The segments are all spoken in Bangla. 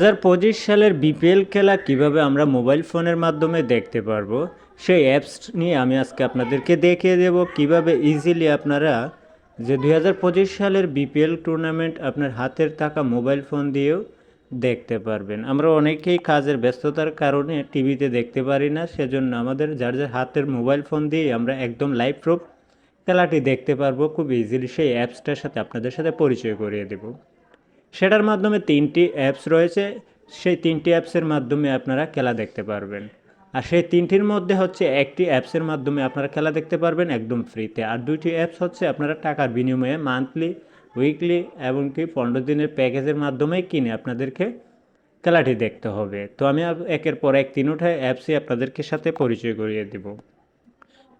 হাজার পঁচিশ সালের বিপিএল খেলা কীভাবে আমরা মোবাইল ফোনের মাধ্যমে দেখতে পারব, সেই অ্যাপস নিয়ে আমি আজকে আপনাদেরকে দেখিয়ে দেব কীভাবে ইজিলি আপনারা যে দুই হাজার পঁচিশ সালের বিপিএল টুর্নামেন্ট আপনার হাতের থাকা মোবাইল ফোন দিয়েও দেখতে পারবেন। আমরা অনেকেই কাজের ব্যস্ততার কারণে টিভিতে দেখতে পারি না, সেজন্য আমাদের যার যার হাতের মোবাইল ফোন দিয়ে আমরা একদম লাইভ প্রুফ খেলাটি দেখতে পারব। খুব ইজিলি সেই অ্যাপসটার সাথে আপনাদের সাথে পরিচয় করিয়ে দেবো। সেটার মাধ্যমে তিনটি অ্যাপস রয়েছে। সেই তিনটি অ্যাপসের মাধ্যমে আপনারা খেলা দেখতে পারবেন। আর সেই তিনটির মধ্যে হচ্ছে একটি অ্যাপসের মাধ্যমে আপনারা খেলা দেখতে পারবেন একদম ফ্রিতে আর দুইটি অ্যাপস হচ্ছে আপনারা টাকার বিনিময়ে মান্থলি উইকলি এমনকি পনেরো দিনের প্যাকেজের মাধ্যমে কিনে আপনাদেরকে খেলাটি দেখতে হবে। তো আমি একের পর এক তিনোটা অ্যাপসই আপনাদেরকে সাথে পরিচয় করিয়ে দেব।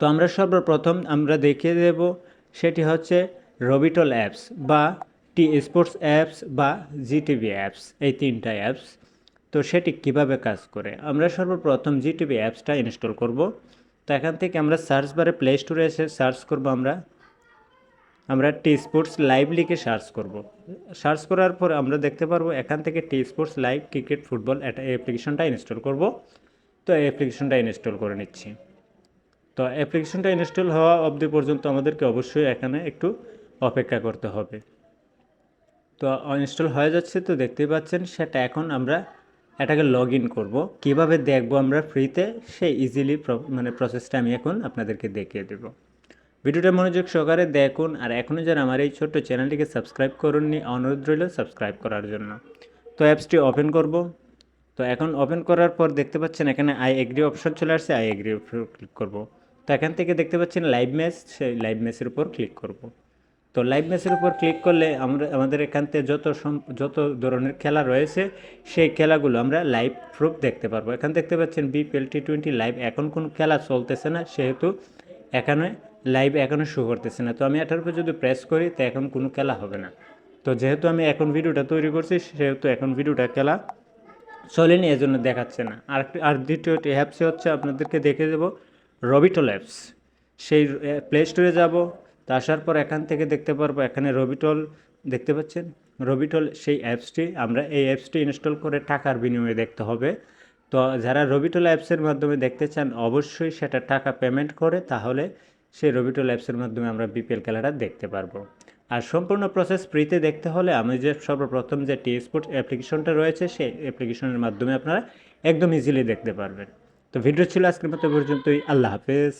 তো আমরা সর্বপ্রথম আমরা দেখিয়ে দেব, সেটি হচ্ছে রবিটল অ্যাপস বা টি স্পোর্টস অ্যাপস বা জিটিভি অ্যাপস এই তিনটা অ্যাপস তো সেটি কীভাবে কাজ করে? আমরা সর্বপ্রথম জিটিভি অ্যাপসটা ইনস্টল করব। তো এখান থেকে আমরা সার্চ বারে প্লে স্টোরে এসে সার্চ করব আমরা। আমরা টি স্পোর্টস লাইভ লিখে সার্চ করব। সার্চ করার পর আমরা দেখতে পারব এখান থেকে T sports live cricket football এটা অ্যাপ্লিকেশনটা ইনস্টল করব। তো এই অ্যাপ্লিকেশনটা ইনস্টল করে নিচ্ছি। তো অ্যাপ্লিকেশনটা ইনস্টল হওয়া অবধি পর্যন্ত আমাদেরকে অবশ্যই এখানে একটু অপেক্ষা করতে হবে। তো ইনস্টল হয়ে যাচ্ছে তো দেখতেই পাচ্ছেন, সেটা এখন আমরা এটাকে লগ ইন করব। কীভাবে দেখব আমরা ফ্রিতে সেই ইজিলি মানে প্রসেসটা আমি এখন আপনাদেরকে দেখিয়ে দেব। ভিডিওটা মনোযোগ সহকারে দেখুন, আর এখনও যারা আমার এই ছোট্ট চ্যানেলটিকে সাবস্ক্রাইব করুননি, অনুরোধ রইল সাবস্ক্রাইব করার জন্য। তো অ্যাপসটি ওপেন করব। তো এখন ওপেন করার পর দেখতে পাচ্ছেন এখানে আই এগ্রি অপশন চলে আসছে আই এগ্রি ক্লিক করব। তো এখান থেকে দেখতে পাচ্ছেন লাইভ ম্যাচ সেই লাইভ ম্যাচের উপর ক্লিক করব। তো লাইভ ম্যাচের উপর ক্লিক করলে আমরা, আমাদের এখান থেকে যত যত ধরনের খেলা রয়েছে, সেই খেলাগুলো আমরা লাইভ প্রুফ দেখতে পারব। এখানে দেখতে পাচ্ছেন বিপিএল টি টোয়েন্টি লাইভ এখন কোনো খেলা চলতেছে না, সেহেতু এখানে লাইভ এখনও শো করতেছে না। তো আমি এটার উপর যদি প্রেস করি, তো এখন কোনো খেলা হবে না। তো যেহেতু আমি এখন ভিডিওটা তৈরি করছি, সেহেতু এখন ভিডিওটা খেলা চলেনি এজন্য দেখাচ্ছে না। আর আর দ্বিতীয়টি অ্যাপসে হচ্ছে, আপনাদেরকে দেখে দেবো রবিটল অ্যাপস সেই প্লে স্টোরে যাব তা আসার পর এখান থেকে দেখতে পারব, এখানে রবিটল দেখতে পাচ্ছেন? রবিটল সেই অ্যাপসটি আমরা এই অ্যাপসটি ইনস্টল করে টাকার বিনিময়ে দেখতে হবে। তো যারা রবিটল অ্যাপসের মাধ্যমে দেখতে চান, অবশ্যই সেটা টাকা পেমেন্ট করে, তাহলে সেই রবিটল অ্যাপসের মাধ্যমে আমরা বিপিএল খেলাটা দেখতে পারব। আর সম্পূর্ণ প্রসেস ফ্রিতে দেখতে হলে, আমি যে সর্বপ্রথম যে টি স্পোর্ট অ্যাপ্লিকেশনটা রয়েছে, সেই অ্যাপ্লিকেশনের মাধ্যমে আপনারা একদম ইজিলি দেখতে পারবেন। তো ভিডিও ছিল আজকের মতো পর্যন্তই, আল্লাহ হাফেজ।